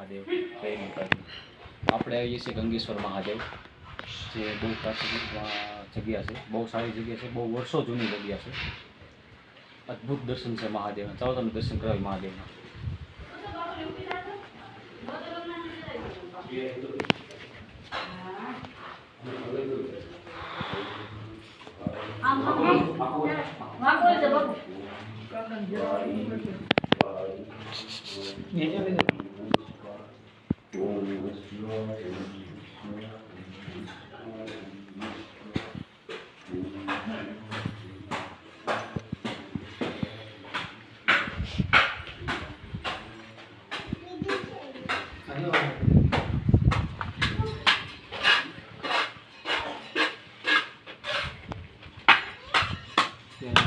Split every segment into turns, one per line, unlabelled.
મહાદેવ જય માતાજી આપણે આવીએ છીએ ગંગેશ્વર મહાદેવ જે બહુ પ્રાચીન અ, જગ્યા છે બહુ સારી જગ્યા છે બહુ વર્ષો જૂની જગ્યા છે અદ્ભુત દર્શન છે મહાદેવના ચાલો તમને દર્શન કરાવી મહાદેવના ત્યાં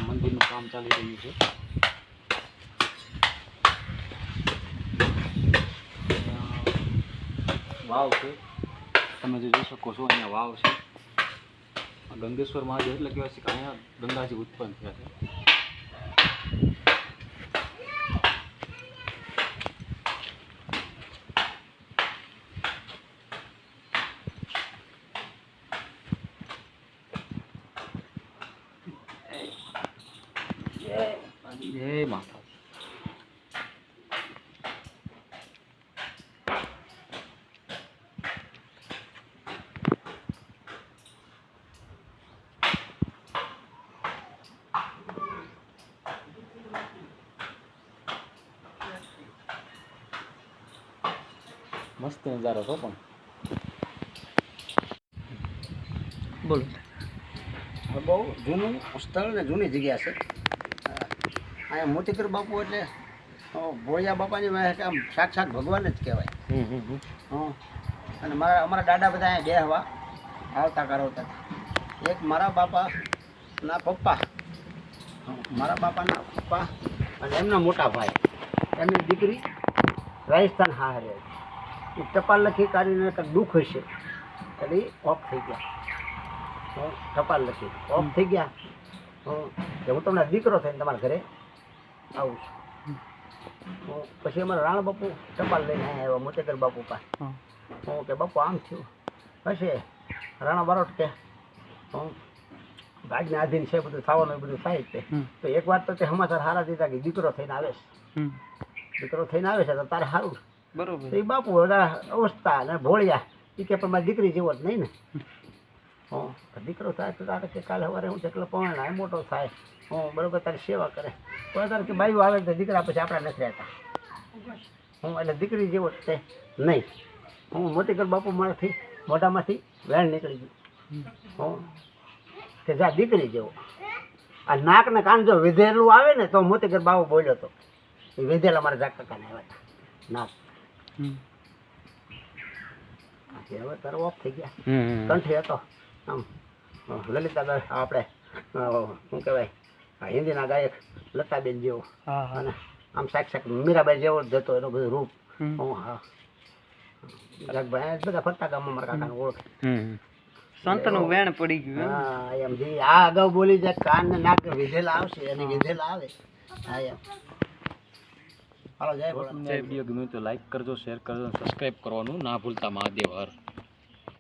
મંદિરનું કામ ચાલી રહ્યું છે વાવ છે. તમે જે જોઈ શકો છો, અહીંયા વાવ છે. ગંગેશ્વર મહાદેવ એટલે કહેવાય છે કે અહીંયા ગંગાજી ઉત્પન્ન થયા છે. જય માતા મસ્ત નજારો છો પણ.
બોલો.
બહુ જૂનું સ્થળ ને જૂની જગ્યા છે. અહીંયા મોતીકર બાપુ એટલે ભોળિયા બાપાની આમ સાક્ષાત ભગવાન જ કહેવાય. અને મારા અમારા દાદા બધા અહીંયા બેહવા આવતા કરાવતા એક મારા બાપાના પપ્પા હં, મારા બાપાના પપ્પા અને એમના મોટા ભાઈ. એમની દીકરી રાજસ્થાન હારે ટપાલ લખી કાઢીને દુઃખ હશે. એટલે ઓફ થઈ ગયા. ટપાલ લખી. ઓફ થઈ ગયા. હં, તમને દીકરો થઈને તમારા ઘરે આવું છું. પછી અમારા રાણ બાપુ ટપાલ લઈને આવ્યા મોટેકર બાપુ પાસે.
હું.
કે બાપુ આમ થયું. હશે. રાણા બારોટ કે હું ભાગને આધીન છે બધું થવાનું બધું થાય જ તે. તો એક વાત તો તે સમાચાર સારા દીધા કે દીકરો થઈને આવે છે દીકરો થઈને આવે છે તો તારે સારું
બરોબર.
તો એ બાપુ અવસ્થા અને ભોળિયા એ કે પણ મારી દીકરી જેવો જ નહીં ને. હં. દીકરો થાય તો તારે કે કાલે સવારે હું જેટલો પહોંચાય મોટો થાય. હું બરોબર તારી સેવા કરે. પણ તારે કે બાયું આવે તો દીકરા પછી આપણા નથી રહેતા. હું એટલે દીકરી જેવો જ તે નહીં. હું મોતીકર બાપુ મારાથી મોઢામાંથી વેણ નીકળી ગયું. હું કે જા દીકરી જેવો. આ નાક ને કાન જો વિધેલું આવે ને તો મોતીકર બાપુ બોલ્યો હતો એ વિધેલા મારા જાક કાકાને આવ્યા નાક. હવે તારો ઓફ થઈ ગયા. કંઠી હતો. આમ અ, લલિતાબેન આપણે શું કહેવાય? હિન્દીના ગાયક લતાબેન જેવો.
હા હા.
અને આમ સાક્ષાત મીરાબાઈ જેવો જ એનો બધો રૂપ. હા આ બધા ફરતા ગામમાં મારા કાકાને ઓળખે.
સંતનું વેણ પડી ગયું?
હા એમ. આ અગાઉ બોલી જાય કાન ને નાક વિધેલા આવશે અને વિધેલા આવે. હા એમ. હાલો જય
વીડિયો ગમ્યું તો લાઈક કરજો શેર કરજો સબસ્ક્રાઈબ કરવાનું ના ભૂલતા મહાદેવ હર.